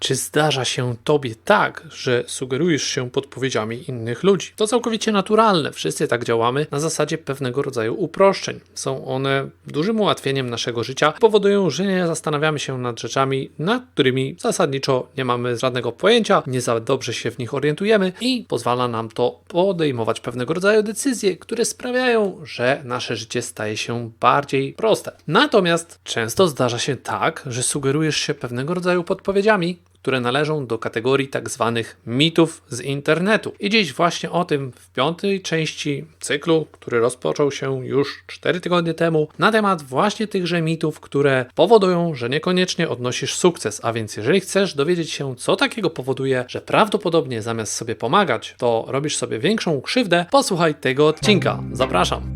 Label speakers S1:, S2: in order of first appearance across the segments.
S1: Czy zdarza się tobie tak, że sugerujesz się podpowiedziami innych ludzi? To całkowicie naturalne. Wszyscy tak działamy na zasadzie pewnego rodzaju uproszczeń. Są one dużym ułatwieniem naszego życia, powodują, że nie zastanawiamy się nad rzeczami, nad którymi zasadniczo nie mamy żadnego pojęcia, nie za dobrze się w nich orientujemy i pozwala nam to podejmować pewnego rodzaju decyzje, które sprawiają, że nasze życie staje się bardziej proste. Natomiast często zdarza się tak, że sugerujesz się pewnego rodzaju podpowiedziami, które należą do kategorii tak zwanych mitów z internetu. I dziś właśnie o tym w piątej części cyklu, który rozpoczął się już 4 tygodnie temu, na temat właśnie tychże mitów, które powodują, że niekoniecznie odnosisz sukces. A więc jeżeli chcesz dowiedzieć się, co takiego powoduje, że prawdopodobnie zamiast sobie pomagać, to robisz sobie większą krzywdę, posłuchaj tego odcinka. Zapraszam.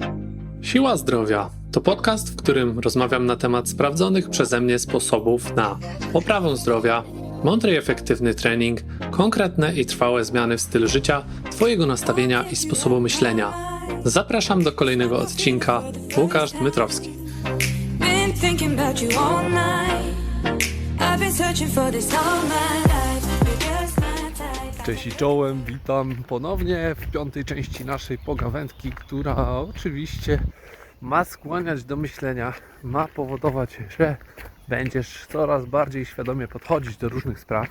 S1: Siła Zdrowia to podcast, w którym rozmawiam na temat sprawdzonych przeze mnie sposobów na poprawę zdrowia, mądry i efektywny trening, konkretne i trwałe zmiany w stylu życia, Twojego nastawienia i sposobu myślenia. Zapraszam do kolejnego odcinka. Łukasz Dmytrowski.
S2: Cześć i czołem, witam ponownie w piątej części naszej pogawędki, która oczywiście ma skłaniać do myślenia, ma powodować, że będziesz coraz bardziej świadomie podchodzić do różnych spraw,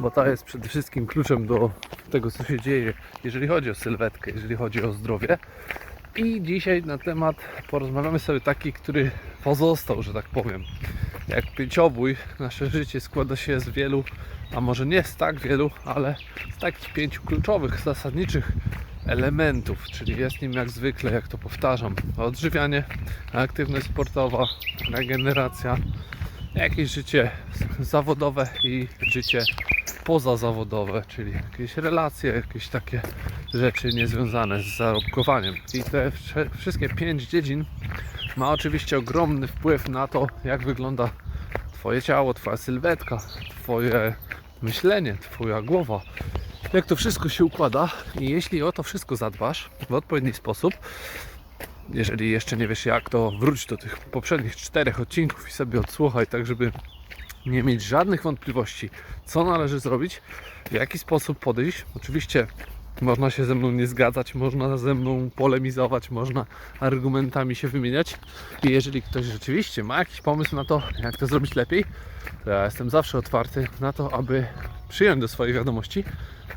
S2: bo to jest przede wszystkim kluczem do tego, co się dzieje, jeżeli chodzi o sylwetkę, jeżeli chodzi o zdrowie. I dzisiaj na temat porozmawiamy sobie taki, który pozostał, że tak powiem. Jak pięciobój, nasze życie składa się z wielu, a może nie z tak wielu, ale z takich pięciu kluczowych, zasadniczych elementów, czyli jest nim jak zwykle, jak to powtarzam, odżywianie, aktywność sportowa, regeneracja, jakieś życie zawodowe i życie pozazawodowe, czyli jakieś relacje, jakieś takie rzeczy niezwiązane z zarobkowaniem. I te wszystkie pięć dziedzin ma oczywiście ogromny wpływ na to, jak wygląda Twoje ciało, Twoja sylwetka, Twoje myślenie, Twoja głowa. Jak to wszystko się układa i jeśli o to wszystko zadbasz w odpowiedni sposób, jeżeli jeszcze nie wiesz jak, to wróć do tych poprzednich czterech odcinków i sobie odsłuchaj, tak żeby nie mieć żadnych wątpliwości, co należy zrobić, w jaki sposób podejść. Oczywiście można się ze mną nie zgadzać, można ze mną polemizować, można argumentami się wymieniać. I jeżeli ktoś rzeczywiście ma jakiś pomysł na to, jak to zrobić lepiej, to ja jestem zawsze otwarty na to, aby przyjąć do swojej wiadomości,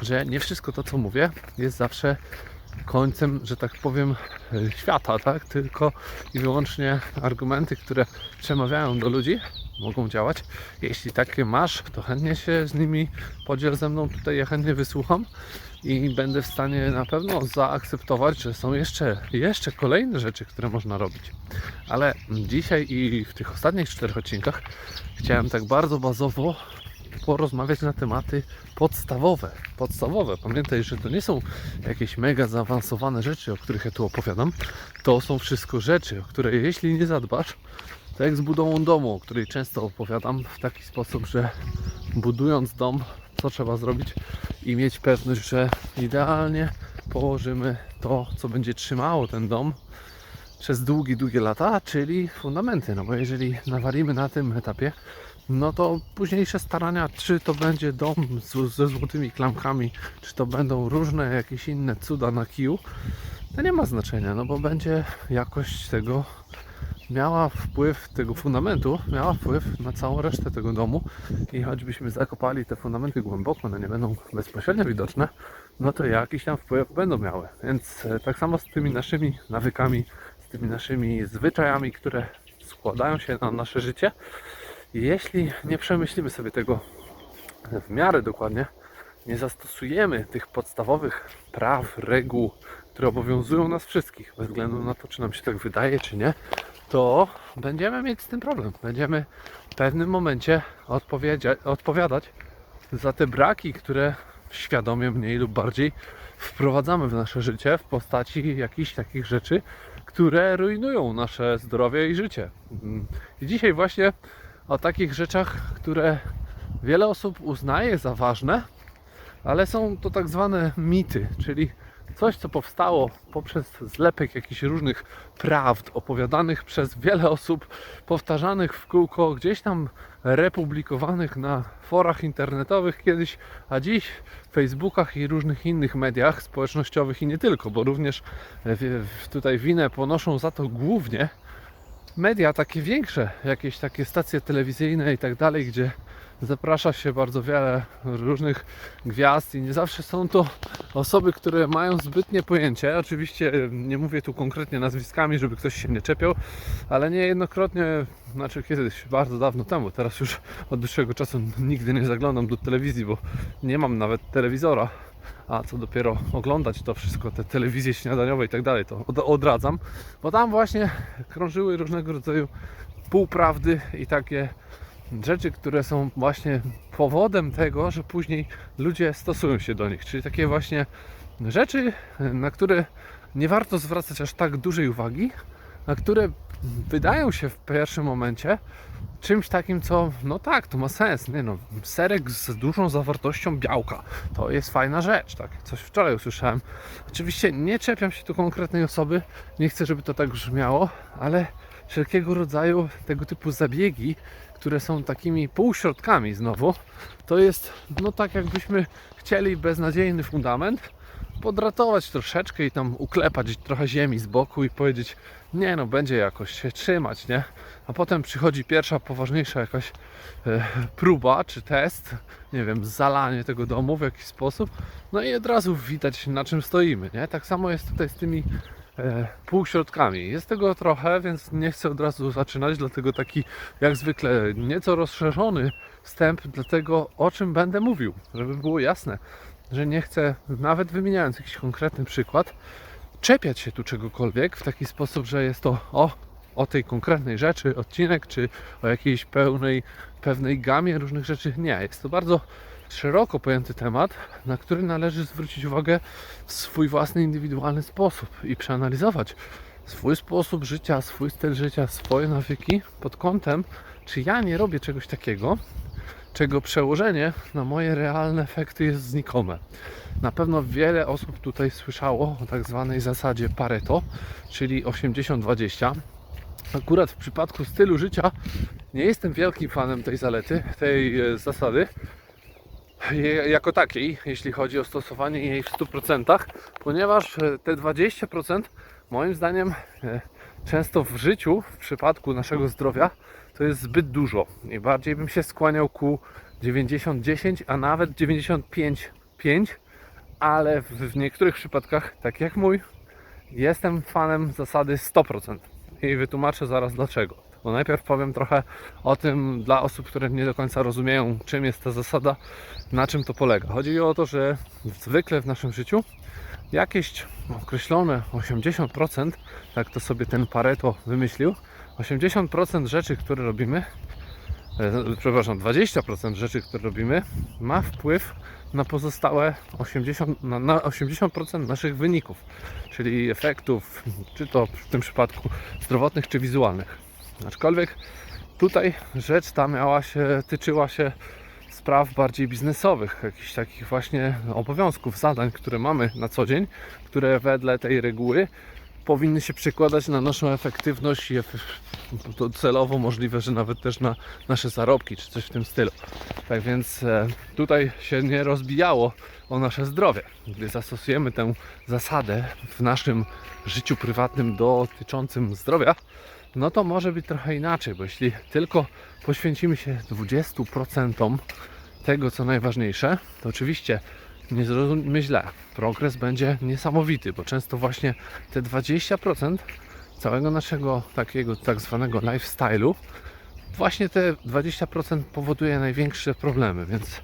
S2: że nie wszystko to, co mówię, jest zawsze końcem, że tak powiem, e, świata, tak? Tylko i wyłącznie argumenty, które przemawiają do ludzi, mogą działać. Jeśli takie masz, to chętnie się z nimi podziel ze mną tutaj, ja chętnie wysłucham i będę w stanie na pewno zaakceptować, że są jeszcze, jeszcze kolejne rzeczy, które można robić. Ale dzisiaj i w tych ostatnich czterech odcinkach chciałem tak bardzo bazowo porozmawiać na tematy podstawowe. Podstawowe. Pamiętaj, że to nie są jakieś mega zaawansowane rzeczy, o których ja tu opowiadam. To są wszystko rzeczy, o które jeśli nie zadbasz, to jak z budową domu, o której często opowiadam w taki sposób, że budując dom, co trzeba zrobić i mieć pewność, że idealnie położymy to, co będzie trzymało ten dom przez długie, długie lata, czyli fundamenty. No bo jeżeli nawalimy na tym etapie, no to późniejsze starania, czy to będzie dom z, ze złotymi klamkami, czy to będą różne jakieś inne cuda na kiju, to nie ma znaczenia, no bo będzie jakość tego miała wpływ tego fundamentu, miała wpływ na całą resztę tego domu i choćbyśmy zakopali te fundamenty głęboko, one nie będą bezpośrednio widoczne, no to jakiś tam wpływ będą miały. Więc e, tak samo z tymi naszymi nawykami, z tymi naszymi zwyczajami, które składają się na nasze życie, jeśli nie przemyślimy sobie tego w miarę dokładnie, nie zastosujemy tych podstawowych praw, reguł, które obowiązują nas wszystkich, bez względu na to, czy nam się tak wydaje, czy nie, to będziemy mieć z tym problem. Będziemy w pewnym momencie odpowiadać za te braki, które świadomie mniej lub bardziej wprowadzamy w nasze życie w postaci jakichś takich rzeczy, które rujnują nasze zdrowie i życie. Mm. I dzisiaj właśnie o takich rzeczach, które wiele osób uznaje za ważne, ale są to tak zwane mity, czyli coś, co powstało poprzez zlepek jakichś różnych prawd opowiadanych przez wiele osób, powtarzanych w kółko, gdzieś tam republikowanych na forach internetowych kiedyś, a dziś w Facebookach i różnych innych mediach społecznościowych i nie tylko, bo również tutaj winę ponoszą za to głównie media takie większe, jakieś takie stacje telewizyjne i tak dalej, gdzie zaprasza się bardzo wiele różnych gwiazd i nie zawsze są to osoby, które mają zbytnie pojęcie. Oczywiście nie mówię tu konkretnie nazwiskami, żeby ktoś się nie czepiał, ale niejednokrotnie, znaczy kiedyś, bardzo dawno temu, teraz już od dłuższego czasu nigdy nie zaglądam do telewizji, bo nie mam nawet telewizora, a co dopiero oglądać to wszystko, te telewizje śniadaniowe i tak dalej, to od, odradzam, bo tam właśnie krążyły różnego rodzaju półprawdy i takie rzeczy, które są właśnie powodem tego, że później ludzie stosują się do nich, czyli takie właśnie rzeczy, na które nie warto zwracać aż tak dużej uwagi, a które wydają się w pierwszym momencie czymś takim, co no tak, to ma sens, nie no, serek z dużą zawartością białka, to jest fajna rzecz, tak, coś wczoraj usłyszałem. Oczywiście nie czepiam się tu konkretnej osoby, nie chcę, żeby to tak brzmiało, ale wszelkiego rodzaju tego typu zabiegi, które są takimi półśrodkami znowu, to jest no tak jakbyśmy chcieli beznadziejny fundament, podratować troszeczkę i tam uklepać trochę ziemi z boku i powiedzieć, nie no, będzie jakoś się trzymać, nie? A potem przychodzi pierwsza, poważniejsza jakaś e, próba czy test, nie wiem, zalanie tego domu w jakiś sposób, no i od razu widać na czym stoimy, nie? Tak samo jest tutaj z tymi e, półśrodkami. Jest tego trochę, więc nie chcę od razu zaczynać, dlatego taki jak zwykle nieco rozszerzony wstęp do tego, o czym będę mówił, żeby było jasne, że nie chcę, nawet wymieniając jakiś konkretny przykład, czepiać się tu czegokolwiek w taki sposób, że jest to o, o tej konkretnej rzeczy odcinek, czy o jakiejś pełnej, pewnej gamie różnych rzeczy. Nie, jest to bardzo szeroko pojęty temat, na który należy zwrócić uwagę w swój własny, indywidualny sposób i przeanalizować swój sposób życia, swój styl życia, swoje nawyki pod kątem, czy ja nie robię czegoś takiego, czego przełożenie na moje realne efekty jest znikome. Na pewno wiele osób tutaj słyszało o tak zwanej zasadzie Pareto, czyli 80-20. Akurat w przypadku stylu życia nie jestem wielkim fanem tej zalety, tej e, zasady jako takiej, jeśli chodzi o stosowanie jej w 100%, ponieważ e, te 20% moim zdaniem e, często w życiu, w przypadku naszego zdrowia, to jest zbyt dużo. I bardziej bym się skłaniał ku 90-10, a nawet 95-5, ale w, niektórych przypadkach, tak jak mój, jestem fanem zasady 100%. I wytłumaczę zaraz dlaczego. Bo najpierw powiem trochę o tym dla osób, które nie do końca rozumieją, czym jest ta zasada, na czym to polega. Chodzi o to, że zwykle w naszym życiu jakieś określone 80%, tak to sobie ten Pareto wymyślił, 80% rzeczy, które robimy, e, przepraszam, 20% rzeczy, które robimy, ma wpływ na pozostałe 80%, na, na 80% naszych wyników, czyli efektów, czy to w tym przypadku zdrowotnych, czy wizualnych. Aczkolwiek tutaj rzecz ta miała się, tyczyła się spraw bardziej biznesowych, jakichś takich właśnie obowiązków, zadań, które mamy na co dzień, które wedle tej reguły powinny się przekładać na naszą efektywność i celowo możliwe, że nawet też na nasze zarobki czy coś w tym stylu. Tak więc e, tutaj się nie rozbijało o nasze zdrowie. Gdy zastosujemy tę zasadę w naszym życiu prywatnym dotyczącym zdrowia, no to może być trochę inaczej, bo jeśli tylko poświęcimy się 20% tego, co najważniejsze, to oczywiście nie zrozummy źle. Progres będzie niesamowity, bo często właśnie te 20% całego naszego takiego tak zwanego lifestyle'u, właśnie te 20% powoduje największe problemy, więc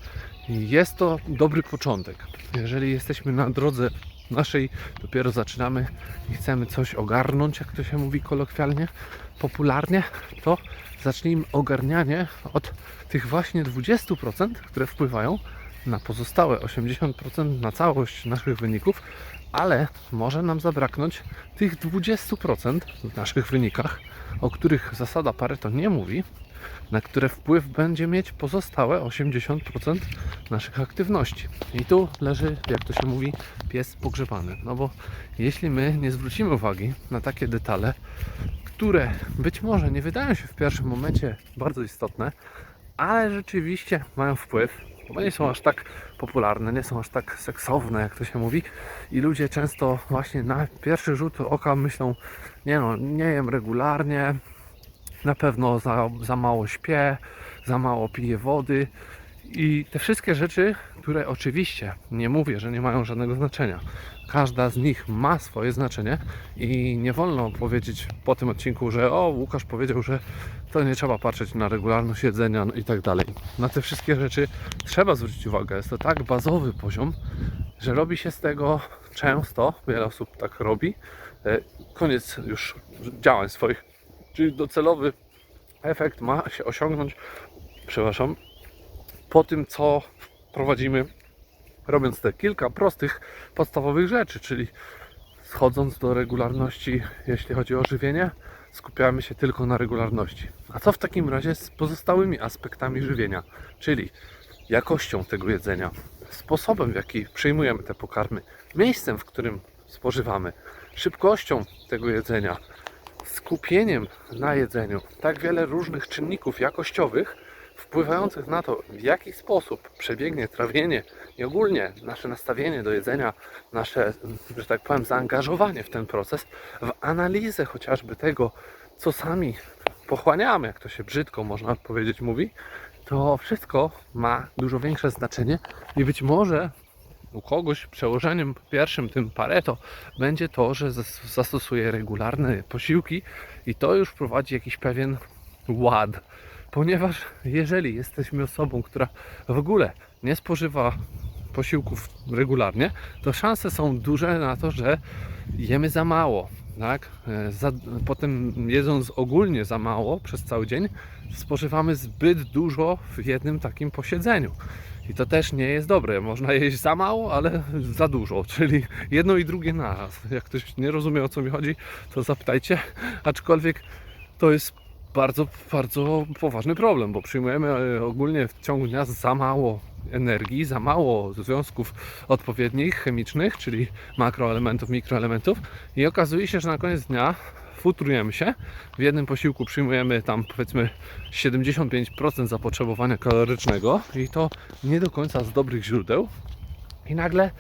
S2: jest to dobry początek. Jeżeli jesteśmy na drodze naszej, dopiero zaczynamy i chcemy coś ogarnąć, jak to się mówi kolokwialnie, popularnie, to zacznijmy ogarnianie od tych właśnie 20%, które wpływają na pozostałe 80% na całość naszych wyników, ale może nam zabraknąć tych 20% w naszych wynikach, o których zasada Pareto nie mówi, na które wpływ będzie mieć pozostałe 80% naszych aktywności. I tu leży, jak to się mówi, pies pogrzebany. No bo jeśli my nie zwrócimy uwagi na takie detale, które być może nie wydają się w pierwszym momencie bardzo istotne, ale rzeczywiście mają wpływ, bo nie są aż tak popularne, nie są aż tak seksowne, jak to się mówi. I ludzie często właśnie na pierwszy rzut oka myślą, nie no, nie jem regularnie, na pewno za, za mało śpię, za mało piję wody. I te wszystkie rzeczy, które oczywiście nie mówię, że nie mają żadnego znaczenia. Każda z nich ma swoje znaczenie i nie wolno powiedzieć po tym odcinku, że o, Łukasz powiedział, że to nie trzeba patrzeć na regularność jedzenia i tak dalej. Na te wszystkie rzeczy trzeba zwrócić uwagę. Jest to tak bazowy poziom, że robi się z tego często, wiele osób tak robi, e, koniec już działań swoich. Czyli docelowy efekt ma się osiągnąć, przepraszam, po tym, co prowadzimy, robiąc te kilka prostych, podstawowych rzeczy, czyli schodząc do regularności, jeśli chodzi o żywienie, skupiamy się tylko na regularności. A co w takim razie z pozostałymi aspektami żywienia, czyli jakością tego jedzenia, sposobem, w jaki przyjmujemy te pokarmy, miejscem, w którym spożywamy, szybkością tego jedzenia, skupieniem na jedzeniu. Tak wiele różnych czynników jakościowych wpływających na to, w jaki sposób przebiegnie trawienie i ogólnie nasze nastawienie do jedzenia, nasze, że tak powiem, zaangażowanie w ten proces, w analizę chociażby tego, co sami pochłaniamy, jak to się brzydko można powiedzieć mówi, to wszystko ma dużo większe znaczenie i być może u kogoś przełożeniem pierwszym, tym Pareto, będzie to, że zas- zastosuje regularne posiłki i to już wprowadzi jakiś pewien ład. Ponieważ jeżeli jesteśmy osobą, która w ogóle nie spożywa posiłków regularnie, to szanse są duże na to, że jemy za mało. Tak? E, Za, potem jedząc ogólnie za mało przez cały dzień, spożywamy zbyt dużo w jednym takim posiedzeniu. I to też nie jest dobre. Można jeść za mało, ale za dużo, czyli jedno i drugie naraz. Jak ktoś nie rozumie o co mi chodzi, to zapytajcie. Aczkolwiek to jest bardzo, bardzo poważny problem, bo przyjmujemy e, ogólnie w ciągu dnia za mało energii, za mało związków odpowiednich, chemicznych, czyli makroelementów, mikroelementów i okazuje się, że na koniec dnia futrujemy się. W jednym posiłku przyjmujemy tam powiedzmy 75% zapotrzebowania kalorycznego i to nie do końca z dobrych źródeł. I nagle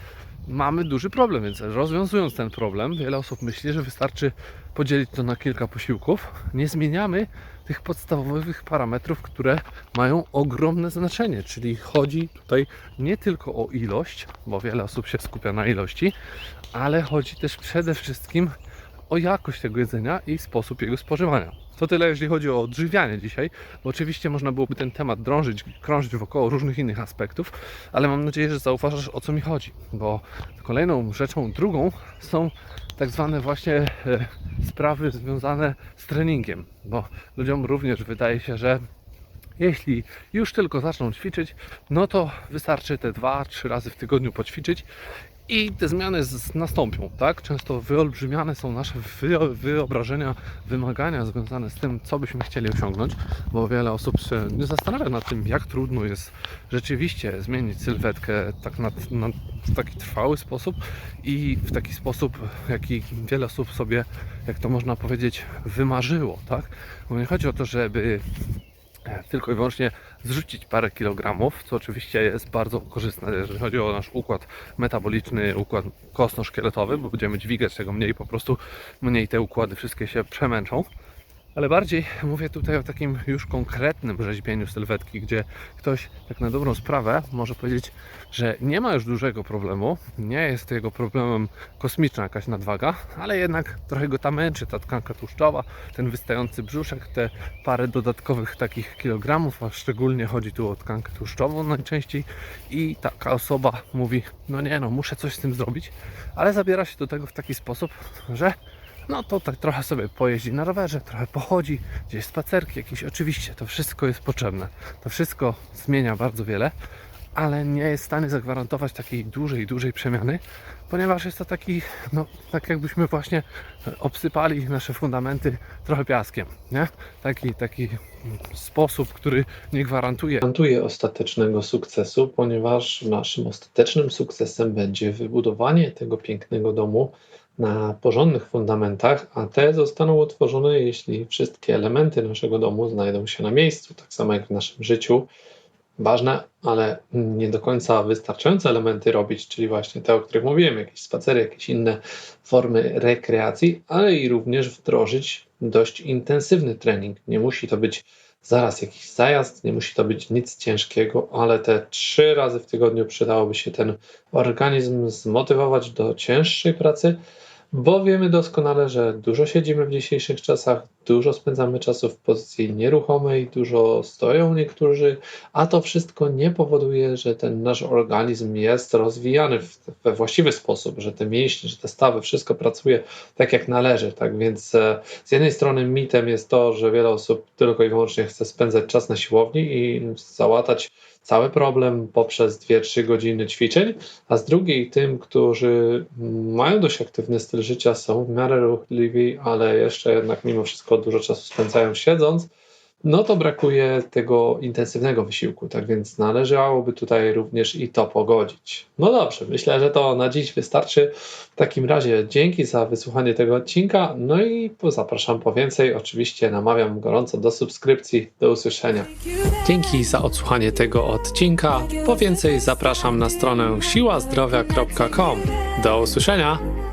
S2: mamy duży problem, więc rozwiązując ten problem, wiele osób myśli, że wystarczy podzielić to na kilka posiłków. Nie zmieniamy tych podstawowych parametrów, które mają ogromne znaczenie, czyli chodzi tutaj nie tylko o ilość, bo wiele osób się skupia na ilości, ale chodzi też przede wszystkim o jakość tego jedzenia i sposób jego spożywania. To tyle, jeśli chodzi o odżywianie dzisiaj, bo oczywiście można byłoby ten temat drążyć, krążyć wokoło różnych innych aspektów, ale mam nadzieję, że zauważasz o co mi chodzi, bo kolejną rzeczą, drugą są tak zwane właśnie e, sprawy związane z treningiem, bo ludziom również wydaje się, że jeśli już tylko zaczną ćwiczyć, no to wystarczy te dwa, trzy razy w tygodniu poćwiczyć i te zmiany nastąpią, tak? Często wyolbrzymiane są nasze wyo- wyobrażenia, wymagania związane z tym, co byśmy chcieli osiągnąć, bo wiele osób się nie zastanawia nad tym, jak trudno jest rzeczywiście zmienić sylwetkę tak na, na w taki trwały sposób i w taki sposób, jaki wiele osób sobie, jak to można powiedzieć, wymarzyło, tak? Bo nie chodzi o to, żeby tylko i wyłącznie zrzucić parę kilogramów, co oczywiście jest bardzo korzystne, jeżeli chodzi o nasz układ metaboliczny, układ kostno-szkieletowy, bo będziemy dźwigać tego mniej, po prostu mniej te układy wszystkie się przemęczą. Ale bardziej mówię tutaj o takim już konkretnym rzeźbieniu sylwetki, gdzie ktoś tak na dobrą sprawę może powiedzieć, że nie ma już dużego problemu, nie jest jego problemem kosmiczna jakaś nadwaga, ale jednak trochę go ta męczy, ta tkanka tłuszczowa, ten wystający brzuszek, te parę dodatkowych takich kilogramów, a szczególnie chodzi tu o tkankę tłuszczową najczęściej. I taka osoba mówi, no nie no, muszę coś z tym zrobić, ale zabiera się do tego w taki sposób, że no to tak trochę sobie pojeździ na rowerze, trochę pochodzi, gdzieś spacerki jakieś. Oczywiście to wszystko jest potrzebne. To wszystko zmienia bardzo wiele, ale nie jest w stanie zagwarantować takiej dużej, dużej przemiany, ponieważ jest to taki, no, tak jakbyśmy właśnie obsypali nasze fundamenty trochę piaskiem, nie? Taki, taki sposób, który nie gwarantuje
S1: gwarantuje ostatecznego sukcesu, ponieważ naszym ostatecznym sukcesem będzie wybudowanie tego pięknego domu na porządnych fundamentach, a te zostaną utworzone, jeśli wszystkie elementy naszego domu znajdą się na miejscu, tak samo jak w naszym życiu. Ważne, ale nie do końca wystarczające elementy robić, czyli właśnie te, o których mówiłem, jakieś spacery, jakieś inne formy rekreacji, ale i również wdrożyć dość intensywny trening. Nie musi to być zaraz jakiś zajazd, nie musi to być nic ciężkiego, ale te trzy razy w tygodniu przydałoby się ten organizm zmotywować do cięższej pracy, bo wiemy doskonale, że dużo siedzimy w dzisiejszych czasach, dużo spędzamy czasu w pozycji nieruchomej, dużo stoją niektórzy, a to wszystko nie powoduje, że ten nasz organizm jest rozwijany we właściwy sposób, że te mięśnie, że te stawy, wszystko pracuje tak jak należy. Tak więc e, z jednej strony mitem jest to, że wiele osób tylko i wyłącznie chce spędzać czas na siłowni i załatać cały problem poprzez 2-3 godziny ćwiczeń, a z drugiej tym, którzy mają dość aktywny styl życia, są w miarę ruchliwi, ale jeszcze jednak mimo wszystko dużo czasu spędzają siedząc, no to brakuje tego intensywnego wysiłku, tak więc należałoby tutaj również i to pogodzić. No dobrze, myślę, że to na dziś wystarczy. W takim razie dzięki za wysłuchanie tego odcinka, no i zapraszam po więcej. Oczywiście namawiam gorąco do subskrypcji. Do usłyszenia. Dzięki za odsłuchanie tego odcinka. Po więcej zapraszam na stronę siłazdrowia.com. Do usłyszenia!